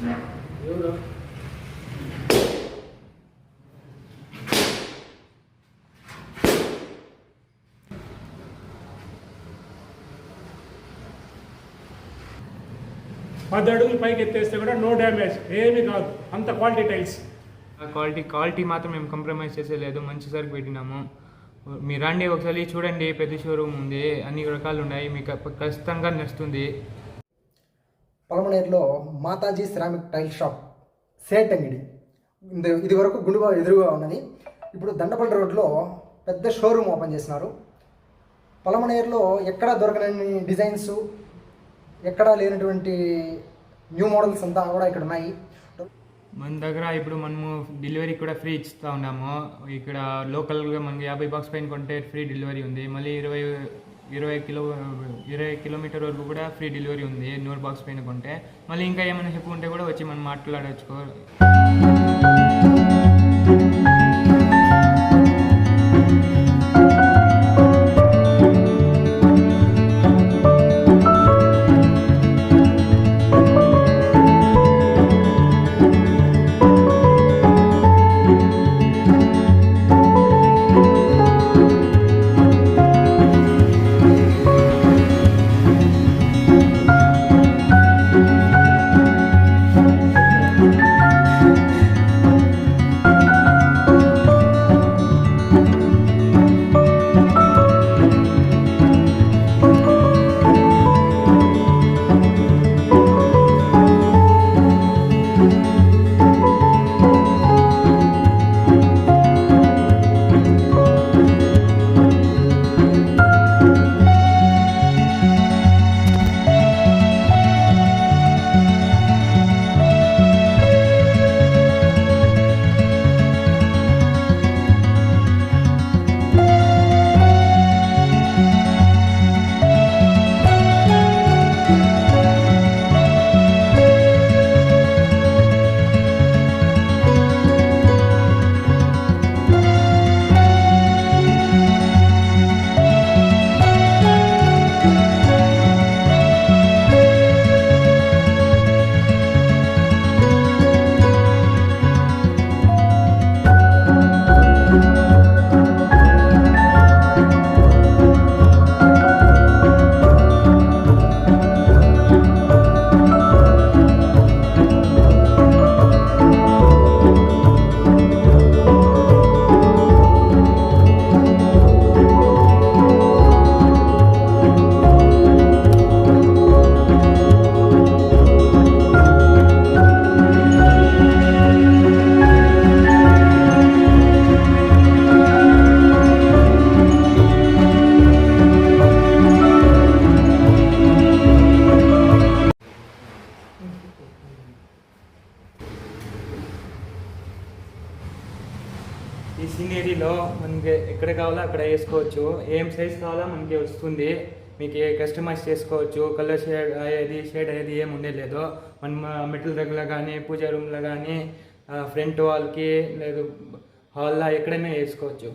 పది అడుగులు పైకి ఎత్తేస్తే కూడా నో డ్యామేజ్ ఏమీ కాదు. అంత క్వాలిటీ టైల్స్ ఆ క్వాలిటీ క్వాలిటీ మాత్రం మేము కంప్రమైజ్ చేసేలేదు మంచి సరుకు పెట్టినాము. మీరు రండి ఒకసారి చూడండి పెద్ద షోరూమ్ ఉంది. అన్ని రకాలు ఉన్నాయి. మీకు ఖచ్చితంగా నచ్చుతుంది పలమనేరులో Mataji ceramic tile shop Seth అంగిడి. ఇది ఇది వరకు గుండుగా ఎదురుగా ఉన్నది. ఇప్పుడు దండపల్లి రోడ్లో పెద్ద షోరూమ్ ఓపెన్ చేసినారు. పలమనేరులో ఎక్కడా దొరకని డిజైన్స్ ఎక్కడా లేనటువంటి న్యూ మోడల్స్ అంతా కూడా ఇక్కడ ఉన్నాయి. మన దగ్గర ఇప్పుడు మనము డెలివరీ కూడా ఫ్రీ ఇస్తూ ఉన్నాము. ఇక్కడ లోకల్గా మనకి యాభై బాక్స్ పైన కొంటే ఫ్రీ డెలివరీ ఉంది. మళ్ళీ ఇరవై ఇరవై కిలో ఇరవై కిలోమీటర్ వరకు కూడా ఫ్రీ డెలివరీ ఉంది నూరు బాక్స్ పైన కొంటే. మళ్ళీ ఇంకా ఏమైనా హెల్ప్ ఉంటే కూడా వచ్చి మనం మాట్లాడవచ్చు కావాలో? అక్కడ వేసుకోవచ్చు. ఏం సైజ్ కావాలో? మనకి వస్తుంది. మీకు ఏ కస్టమైజ్ చేసుకోవచ్చు. కలర్ షేడ్ అయ్యేది షేడ్ అయ్యేది ఏం ఉండలేదు. మనం మెటల్ దగ్గర కానీ పూజా రూమ్లో కానీ ఫ్రంట్ వాల్కి లేదు హాల్లో ఎక్కడైనా వేసుకోవచ్చు.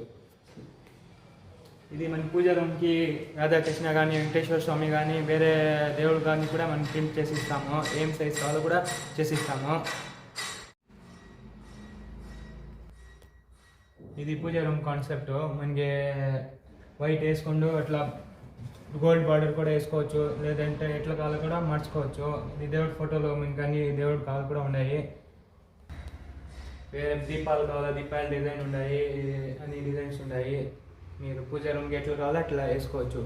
ఇది మన పూజా రూమ్కి రాధాకృష్ణ కానీ వెంకటేశ్వర స్వామి కానీ వేరే దేవుడు కానీ కూడా మనం ప్రింట్ చేసి ఇస్తాము. ఏం సైజ్ కావాలో కూడా చేసి ఇస్తాము. ఇది పూజా రూమ్ కాన్సెప్ట్ మనకి వైట్ వేసుకుంటూ అట్లా గోల్డ్ బార్డర్ కూడా వేసుకోవచ్చు. లేదంటే ఎట్లా కావాలో కూడా మార్చుకోవచ్చు. ఇది దేవుడి ఫోటోలో మనకి అన్ని దేవుడి కావాలి కూడా ఉన్నాయి. వేరే దీపాలు కావాలా? దీపాల డిజైన్ ఉన్నాయి. అన్ని డిజైన్స్ ఉన్నాయి. మీరు పూజ రూమ్కి ఎట్లా కావాలో అట్లా వేసుకోవచ్చు.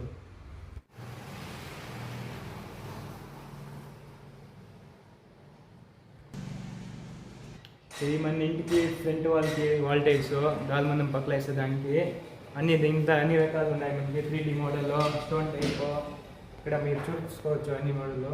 ఇది మన ఇంటికి ఫ్రంట్ వాళ్ళకి వాల్ టైల్స్ దాని మనం పక్కల వేసేదానికి. అన్ని ఇంత అన్ని రకాలు ఉన్నాయి మనకి. త్రీ డీ మోడల్లో స్టోన్ టైప్ ఇక్కడ మీరు చూసుకోవచ్చు అన్ని మోడల్లో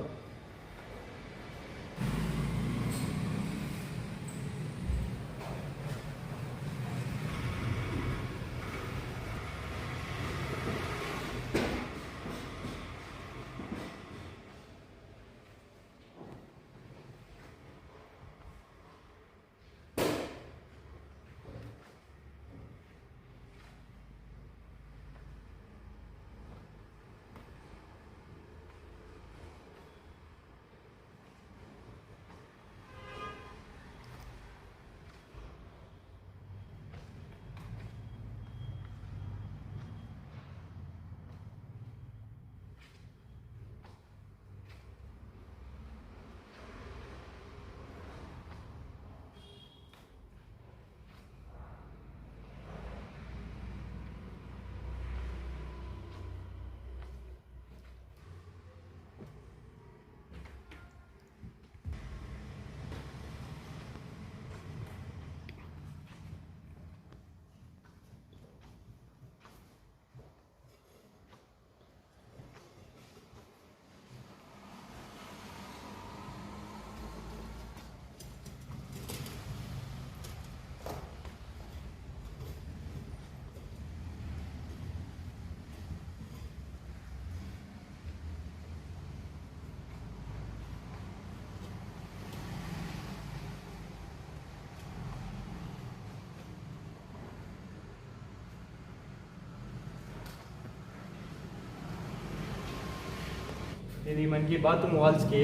ఇది మనకి బాత్రూమ్ వాల్స్కి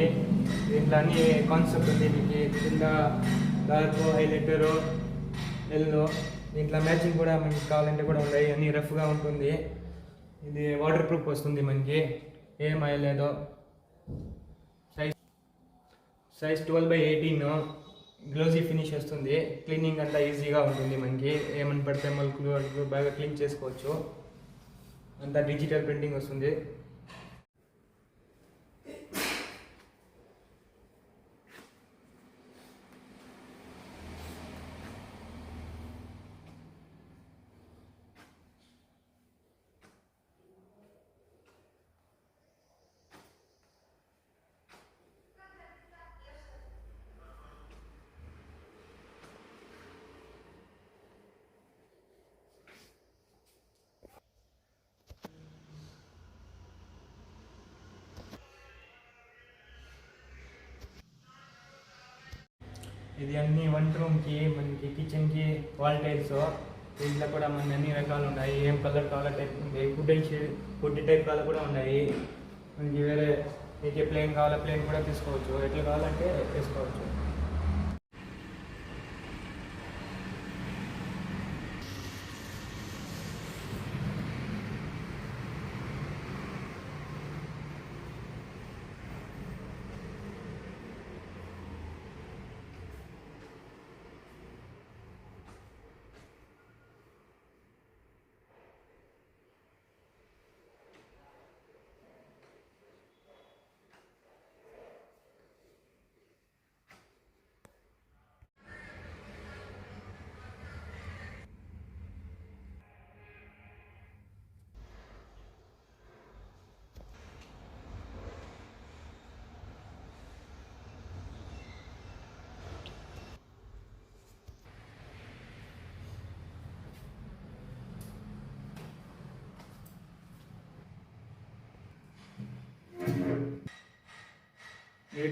దీంట్లో అన్ని కాన్సెప్ట్ ఉంది దీనికి కింద డార్క్ హైలైటరు ఎల్లో దీంట్లో మ్యాచింగ్ కూడా మనకి కావాలంటే కూడా ఉన్నాయి అన్ని రఫ్గా ఉంటుంది ఇది వాటర్ ప్రూఫ్ వస్తుంది మనకి ఏం అయ్యలేదు size size twelve by eighteen glossy finish వస్తుంది క్లీనింగ్ అంతా ఈజీగా ఉంటుంది మనకి ఏమని పడితే మలుకులు బాగా క్లీన్ చేసుకోవచ్చు। అంతా డిజిటల్ ప్రింటింగ్ వస్తుంది ఇది అన్ని వంట రూమ్కి మనకి కిచెన్కి వాల్ టైల్స్ దీంట్లో కూడా మన అన్ని రకాలు ఉన్నాయి. ఏం కలర్ కావాలో టైప్ ఉంది food and shade food type కావాలో కూడా ఉన్నాయి. మనకి వేరే మీకు ప్లేన్ కావాలా ప్లేన్ కూడా తీసుకోవచ్చు. ఎట్లా కావాలంటే తీసుకోవచ్చు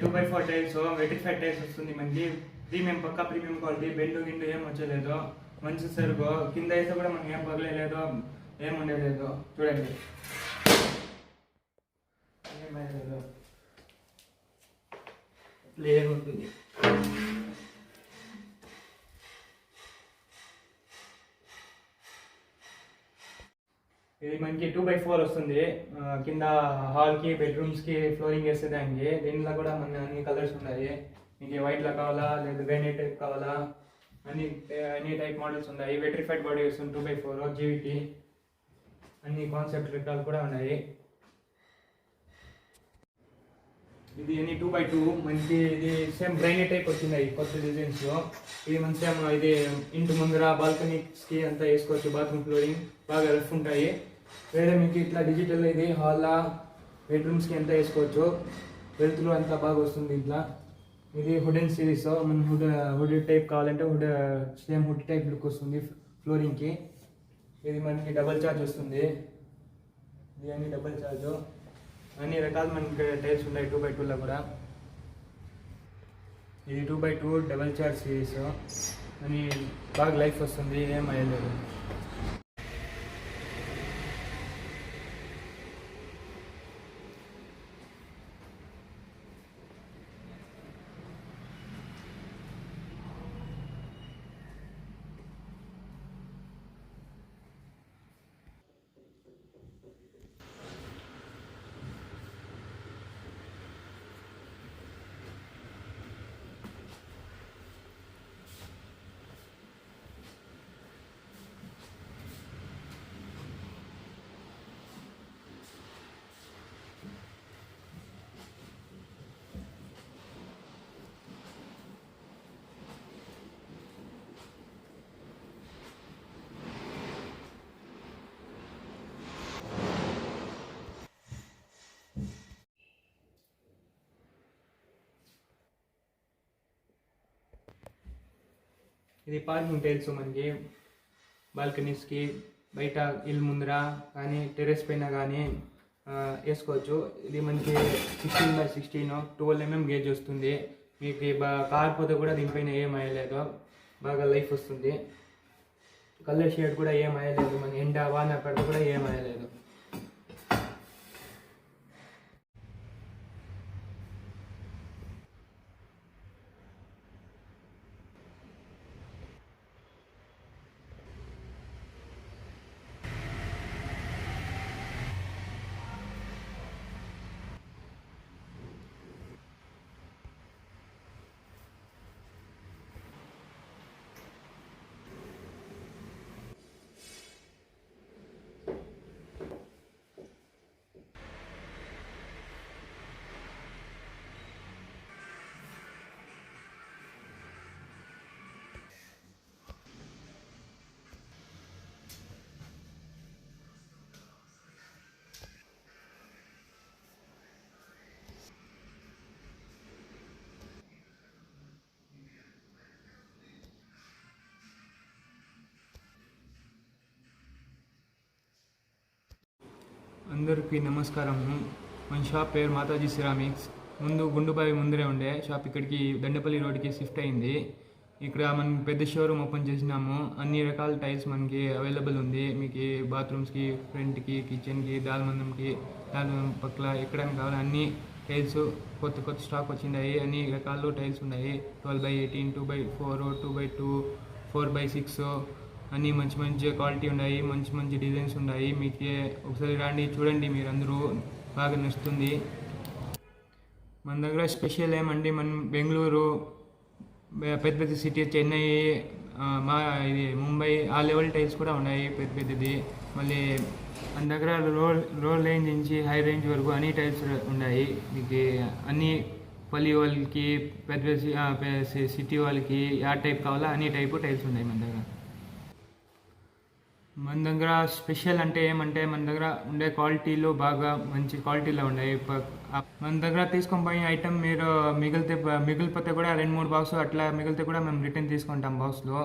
two by four tiles vitrified tiles వస్తుంది. మనకి ప్రీమియం పక్కా ప్రీమియం క్వాలిటీ బెండు గిండు ఏం వచ్చలేదు మంచి సరుకు కింద అయితే కూడా మనకి ఏం పగలేదు ఏం ఉండలేదు చూడండి. లేదు ఉంటుంది ఇది మనకి టూ బై ఫోర్ వస్తుంది. కింద హాల్కి బెడ్రూమ్స్కి ఫ్లోరింగ్ వేసేదానికి దీనిలో కూడా మన అన్ని కలర్స్ ఉన్నాయి. మీకు వైట్లో కావాలా లేదా గ్రైనైట్ టైప్ కావాలా అన్ని అన్ని టైప్ మోడల్స్ ఉన్నాయి. వెట్రిఫైడ్ బాడీ వస్తుంది టూ బై ఫోర్ జీవిటీ అన్ని కాన్సెప్ట్ రకాలు కూడా ఉన్నాయి. ఇది అన్ని టూ బై టూ మంచి ఇది సేమ్ బ్రైనీ టైప్ వచ్చింది కొత్త డిజైన్స్ ఇది మంచి సేమ్ ఇది ఇంటి ముందర బాల్కనీస్కి అంతా వేసుకోవచ్చు బాత్రూమ్ ఫ్లోరింగ్ బాగా రఫ్ ఉంటాయి. వేరే మీకు ఇట్లా డిజిటల్ ఇది హాల్లా బెడ్రూమ్స్కి ఎంత వేసుకోవచ్చు వెలుతురు అంతా బాగా వస్తుంది ఇట్లా. ఇది హుడెన్ సిరీస్ మన హుడ్ హుడ్ టైప్ కావాలంటే wood same wood type look వస్తుంది ఫ్లోరింగ్కి ఇది మనకి డబల్ చార్జ్ వస్తుంది. ఇది అన్ని డబల్ చార్జ్ అన్ని రకాలు మనకి టైల్స్ ఉన్నాయి టూ బై టూలో కూడా. ఇది two by two double charge series అని బాగా లైఫ్ వస్తుంది ఏం అయ్యలేదు. ఇది పార్కింగ్ టైల్స్ మనకి బాల్కనీస్కి బయట ఇల్లు ముందర కానీ టెర్రస్ పైన కానీ వేసుకోవచ్చు. ఇది మనకి sixteen by sixteen twelve mm gauge వస్తుంది. మీకు కాకపోతే కూడా దీనిపైన ఏం అయ్యలేదు బాగా లైఫ్ వస్తుంది. కలర్ షేడ్ కూడా ఏం అయ్యలేదు మన ఎండ వాన పడితే కూడా ఏం అయ్యలేదు అందరికీ నమస్కారం. మన షాప్ పేరు మాతాజీ సిరామిక్స్. ముందు గుండుబావి ముందరే ఉండే షాప్ ఇక్కడికి దండపల్లి రోడ్డుకి షిఫ్ట్ అయింది. ఇక్కడ మనం పెద్ద షోరూమ్ ఓపెన్ చేసినాము. అన్ని రకాల టైల్స్ మనకి అవైలబుల్ ఉంది. మీకు బాత్రూమ్స్కి ఫ్రంట్కి కిచెన్కి దాల్మందంకి దాల్మందం పక్కల ఎక్కడానికి కావాలి అన్ని టైల్స్ కొత్త కొత్త స్టాక్ వచ్చినాయి అన్ని రకాలు టైల్స్ ఉన్నాయి. Twelve by eighteen two by four two by two four by six అన్నీ మంచి మంచి క్వాలిటీ ఉన్నాయి మంచి మంచి డిజైన్స్ ఉన్నాయి మీకు ఒకసారి రాండి చూడండి మీరందరూ. బాగా నచ్చుతుంది. మన దగ్గర స్పెషల్ ఏమండి? మనం బెంగళూరు పెద్ద పెద్ద సిటీ చెన్నై మా ఇది ముంబై ఆ లెవెల్ టైల్స్ కూడా ఉన్నాయి పెద్ద పెద్దది. మళ్ళీ మన దగ్గర రోల్ రోల్ రేంజ్ నుంచి హై రేంజ్ వరకు అన్ని టైల్స్ ఉన్నాయి. మీకు అన్ని పల్లి వాళ్ళకి పెద్ద పెద్ద సిటీ వాళ్ళకి ఆ టైప్ కావాలా అన్ని టైపు టైల్స్ ఉన్నాయి మన దగ్గర. మన దగ్గర స్పెషల్ అంటే ఏమంటే మన దగ్గర ఉండే క్వాలిటీలో బాగా మంచి క్వాలిటీలో ఉన్నాయి మన దగ్గర తీసుకొని పోయిన ఐటమ్ మీరు మిగిలితే మిగిలిపోతే కూడా రెండు మూడు బాక్స్ అట్లా మిగిలితే కూడా మేము రిటర్న్ తీసుకుంటాం బాక్స్లో.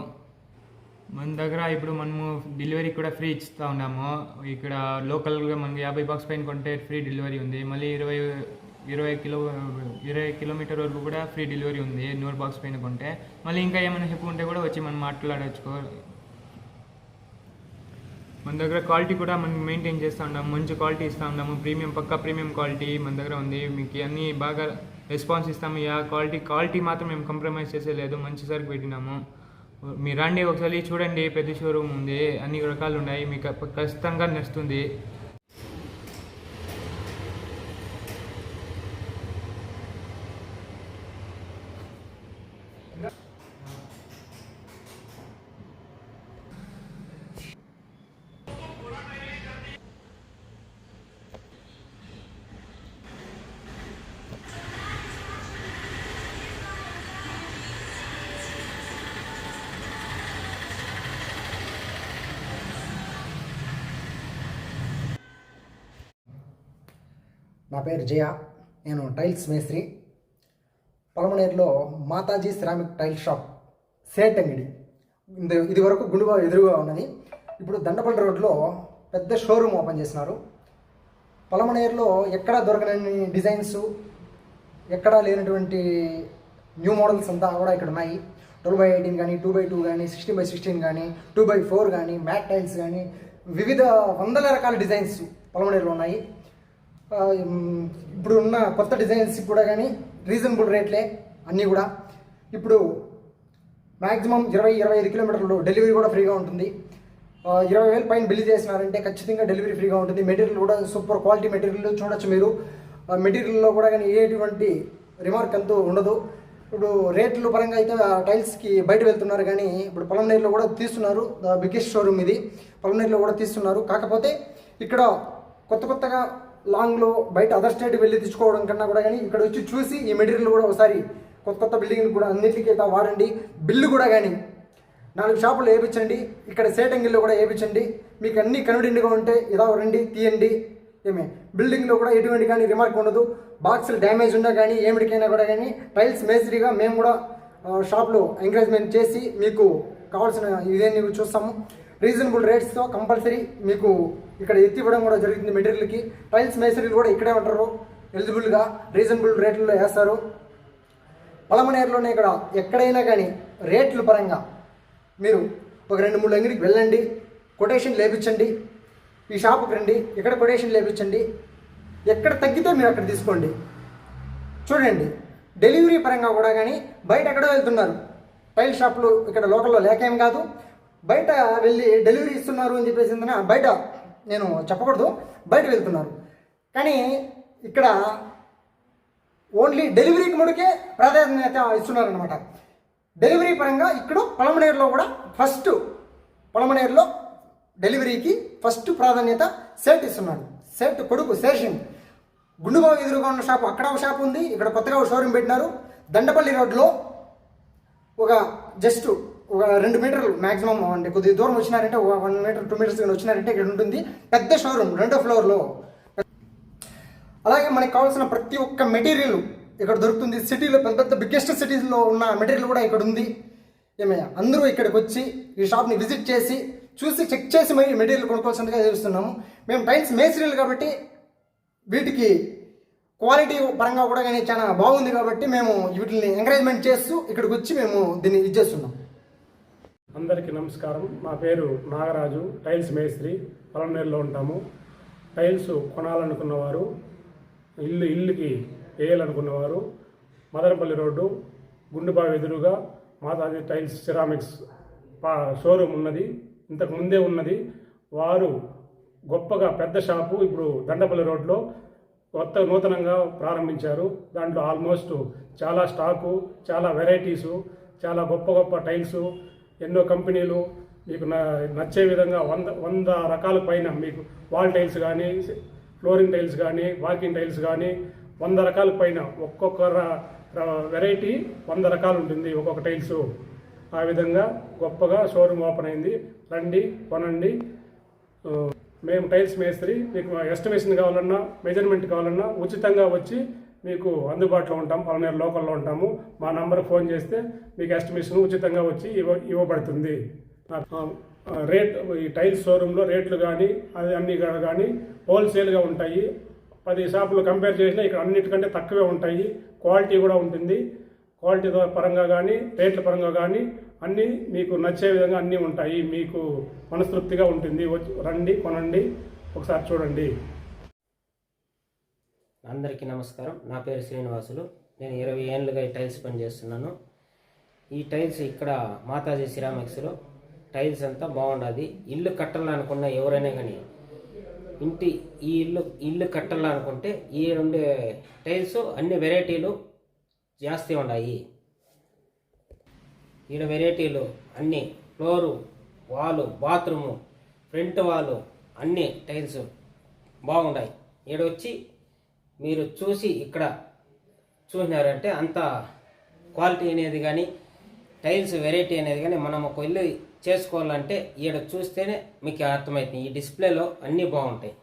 మన దగ్గర ఇప్పుడు మనము డెలివరీ కూడా ఫ్రీ ఇస్తూ ఉన్నాము. ఇక్కడ లోకల్గా మనకి యాభై బాక్స్ పైన కొంటే ఫ్రీ డెలివరీ ఉంది. మళ్ళీ ఇరవై ఇరవై కిలో ఇరవై కిలోమీటర్ వరకు కూడా ఫ్రీ డెలివరీ ఉంది. నూరు బాక్స్ పైన కొంటే. మళ్ళీ ఇంకా ఏమైనా చెప్పు ఉంటే కూడా వచ్చి మనం మాట్లాడవచ్చుకో మన దగ్గర క్వాలిటీ కూడా మనం మెయింటైన్ చేస్తూ ఉన్నాము మంచి క్వాలిటీ ఇస్తూ ఉన్నాము ప్రీమియం పక్కా ప్రీమియం క్వాలిటీ మన దగ్గర ఉంది. మీకు అన్నీ బాగా రెస్పాన్స్ ఇస్తాము. యా క్వాలిటీ క్వాలిటీ మాత్రం మేము కంప్రమైజ్ చేసే లేదు. మంచి సరుకు పెట్టినాము. మీరు రండి ఒకసారి చూడండి. పెద్ద షోరూమ్ ఉంది. అన్ని రకాలు ఉన్నాయి. మీకు ఖచ్చితంగా నచ్చుతుంది. నా పేరు జయ. నేను టైల్స్ మేస్త్రి. పలమనేరులో Mataji ceramic tile shop Seth అంగడి. ఇది ఇది వరకు గుండుగా ఎదురుగా ఉన్నది. ఇప్పుడు దండపల్లి రోడ్లో పెద్ద షోరూమ్ ఓపెన్ చేసినారు. పలమనేరులో ఎక్కడా దొరకని డిజైన్స్ ఎక్కడా లేనటువంటి న్యూ మోడల్స్ అంతా కూడా ఇక్కడ ఉన్నాయి. ట్వెల్వ్ బై ఎయిటీన్ కానీ టూ బై టూ కానీ సిక్స్టీన్ బై సిక్స్టీన్ కానీ టూ బై ఫోర్ కానీ మ్యాట్ టైల్స్ కానీ వివిధ వందల రకాల డిజైన్స్ పలమనేరులో ఉన్నాయి. ఇప్పుడు ఉన్న కొత్త డిజైన్స్ కూడా కానీ రీజనబుల్ రేట్లే అన్నీ కూడా. ఇప్పుడు మ్యాక్సిమం ఇరవై ఇరవై ఐదు కిలోమీటర్లు డెలివరీ కూడా ఫ్రీగా ఉంటుంది. ఇరవై వేలు పైన బిల్ చేసినారంటే ఖచ్చితంగా డెలివరీ ఫ్రీగా ఉంటుంది. మెటీరియల్ కూడా సూపర్ క్వాలిటీ మెటీరియల్ చూడొచ్చు మీరు. మెటీరియల్లో కూడా కానీ ఎటువంటి రిమార్క్ అంతూ ఉండదు. ఇప్పుడు రేట్లు పరంగా అయితే ఆ టైల్స్కి బయట వెళ్తున్నారు కానీ ఇప్పుడు పొలంనేరులో కూడా తీస్తున్నారు. బిగ్గెస్ట్ షోరూమ్ ఇది. పొలంనేరులో కూడా తీస్తున్నారు. కాకపోతే ఇక్కడ కొత్త కొత్తగా లాంగ్లో బయట అదర్ స్టేట్ వెళ్ళి తెచ్చుకోవడం కన్నా కూడా కానీ ఇక్కడ వచ్చి చూసి ఈ మెటీరియల్ కూడా ఒకసారి కొత్త కొత్త బిల్డింగ్లు కూడా అన్నిటికీ అయితే వాడండి. బిల్లు కూడా కానీ నాలుగు షాపులు వేయించండి. ఇక్కడ సేటంగిల్లో కూడా వేయించండి. మీకు అన్ని కన్వీనియంట్గా ఉంటే ఇలా రండి తీయండి. ఏమే? బిల్డింగ్లో కూడా ఎటువంటి కానీ రిమార్క్ ఉండదు. బాక్సులు డ్యామేజ్ ఉన్నా కానీ ఏమిటికైనా కూడా కానీ టైల్స్ మేస్త్రిగా మేము కూడా షాప్లో ఎంకరేజ్మెంట్ చేసి మీకు కావాల్సిన ఇదేన్ని చూస్తాము. రీజనబుల్ రేట్స్తో కంపల్సరీ మీకు ఇక్కడ ఎత్తి ఇవ్వడం కూడా జరుగుతుంది మెటీరియల్కి. టైల్స్ మేస్త్రీలు కూడా ఇక్కడే ఉంటారు. ఎలిజిబుల్గా రీజనబుల్ రేట్లలో వేస్తారు. పలమనేరులోనే ఇక్కడ ఎక్కడైనా కానీ రేట్ల పరంగా మీరు ఒక రెండు మూడు అంగడికి వెళ్ళండి. కొటేషన్ లేపించండి. ఈ షాప్కి రండి. ఎక్కడ కొటేషన్ లేపించండి. ఎక్కడ తగ్గితే మీరు అక్కడ తీసుకోండి. చూడండి. డెలివరీ పరంగా కూడా కానీ బయట ఎక్కడో వెళ్తున్నారు. టైల్ షాపులు ఇక్కడ లోకల్లో లేకేం కాదు. బయట వెళ్ళి డెలివరీ ఇస్తున్నారు అని చెప్పేసి బయట నేను చెప్పకూడదు. బయట వెళ్తున్నారు. కానీ ఇక్కడ ఓన్లీ డెలివరీకి ముడికే ప్రాధాన్యత ఇస్తున్నారనమాట డెలివరీ పరంగా ఇక్కడ పొలమనేరులో కూడా ఫస్ట్ పొలమనేరులో డెలివరీకి ఫస్ట్ ప్రాధాన్యత సెట్ ఇస్తున్నాడు. సెట్ కొడుకు శేషన్ గుండుబాబు ఎదురుగా ఉన్న షాపు అక్కడ ఒక షాప్ ఉంది. ఇక్కడ కొత్తగా ఒక షోరూమ్ పెట్టినారు. దండపల్లి రోడ్లో ఒక జస్ట్ ఒక రెండు మీటర్లు మాక్సిమం అంటే కొద్దిగా దూరం వచ్చినారంటే ఒక వన్ మీటర్ టూ మీటర్స్ వచ్చినారంటే ఇక్కడ ఉంటుంది. పెద్ద షోరూమ్ రెండో ఫ్లోర్లో అలాగే మనకి కావాల్సిన ప్రతి ఒక్క మెటీరియల్ ఇక్కడ దొరుకుతుంది. సిటీలో పెద్ద పెద్ద బిగ్గెస్ట్ సిటీస్లో ఉన్న మెటీరియల్ కూడా ఇక్కడ ఉంది. ఏమయ్యా? అందరూ ఇక్కడికి వచ్చి ఈ షాప్ని విజిట్ చేసి చూసి చెక్ చేసి మరి మెటీరియల్ కొనుక్కోవాల్సిందిగా చూస్తున్నాము. మేము టైల్స్ మేస్త్రీలు కాబట్టి వీటికి క్వాలిటీ పరంగా కూడా కానీ చాలా బాగుంది కాబట్టి మేము వీటిని ఎంకరేజ్మెంట్ చేస్తూ ఇక్కడికి వచ్చి మేము దీన్ని ఇది చేస్తున్నాం. అందరికీ నమస్కారం. నా పేరు నాగరాజు. టైల్స్ మేస్త్రి. పొలంనేరులో ఉంటాము. టైల్స్ కొనాలనుకున్నవారు ఇల్లు ఇల్లుకి వేయాలనుకున్నవారు మదనపల్లి రోడ్డు గుండుబావి ఎదురుగా మాతాజీ టైల్స్ సిరామిక్స్ పా షోరూమ్ ఉన్నది. ఇంతకు ముందే ఉన్నది. వారు గొప్పగా పెద్ద షాపు ఇప్పుడు దండపల్లి రోడ్లో కొత్త నూతనంగా ప్రారంభించారు. దాంట్లో ఆల్మోస్ట్ చాలా స్టాకు చాలా వెరైటీసు చాలా గొప్ప గొప్ప టైల్స్ ఎన్నో కంపెనీలు మీకు న- నచ్చే విధంగా వంద వంద రకాల పైన మీకు వాల్ టైల్స్ కానీ ఫ్లోరింగ్ టైల్స్ కానీ వాకింగ్ టైల్స్ కానీ వంద రకాల పైన ఒక్కొక్క వెరైటీ వంద రకాలు ఉంటుంది ఒక్కొక్క టైల్స్. ఆ విధంగా గొప్పగా షోరూమ్ ఓపెన్ అయింది. రండి కొనండి. మేము టైల్స్ మేస్త్రి మీకు ఎస్టిమేషన్ కావాలన్నా మెజర్మెంట్ కావాలన్నా ఉచితంగా వచ్చి మీకు అందుబాటులో ఉంటాం పలనేరు లోకల్లో ఉంటాము. మా నంబర్ ఫోన్ చేస్తే మీకు ఎస్టిమేషన్ ఉచితంగా వచ్చి ఇవ్వ ఇవ్వబడుతుంది. రేట్ ఈ టైల్స్ షోరూంలో రేట్లు కానీ అది అన్ని కానీ హోల్సేల్గా ఉంటాయి. పది షాపులు కంపేర్ చేసినా ఇక్కడ అన్నిటికంటే తక్కువే ఉంటాయి. క్వాలిటీ కూడా ఉంటుంది. క్వాలిటీ పరంగా కానీ రేట్ల పరంగా కానీ అన్నీ మీకు నచ్చే విధంగా అన్నీ ఉంటాయి. మీకు మనస్తృప్తిగా ఉంటుంది. వచ్చి రండి కొనండి. ఒకసారి చూడండి. అందరికీ నమస్కారం. నా పేరు శ్రీనివాసులు. నేను ఇరవై ఏళ్ళుగా ఈ టైల్స్ పని చేస్తున్నాను. ఈ టైల్స్ ఇక్కడ మాతాజీ సిరామిక్స్లో. టైల్స్ అంతా బాగుండదు ఇల్లు కట్టాలనుకున్న ఎవరైనా కానీ ఇంటి ఈ ఇల్లు ఇల్లు కట్టాలనుకుంటే ఈ ఉండే టైల్స్ అన్ని వెరైటీలు జాస్తి ఉన్నాయి. ఈడ వెరైటీలు అన్ని ఫ్లోరు వాలు బాత్రూము ఫ్రంట్ వాలు అన్ని టైల్స్ బాగున్నాయి ఈడ వచ్చి మీరు చూసి ఇక్కడ చూసినారంటే అంత క్వాలిటీ అనేది కానీ టైల్స్ వెరైటీ అనేది కానీ మనం ఒక ఇల్లు చేసుకోవాలంటే ఈడ చూస్తేనే మీకు అర్థమవుతుంది. ఈ డిస్ప్లేలో అన్నీ బాగుంటాయి.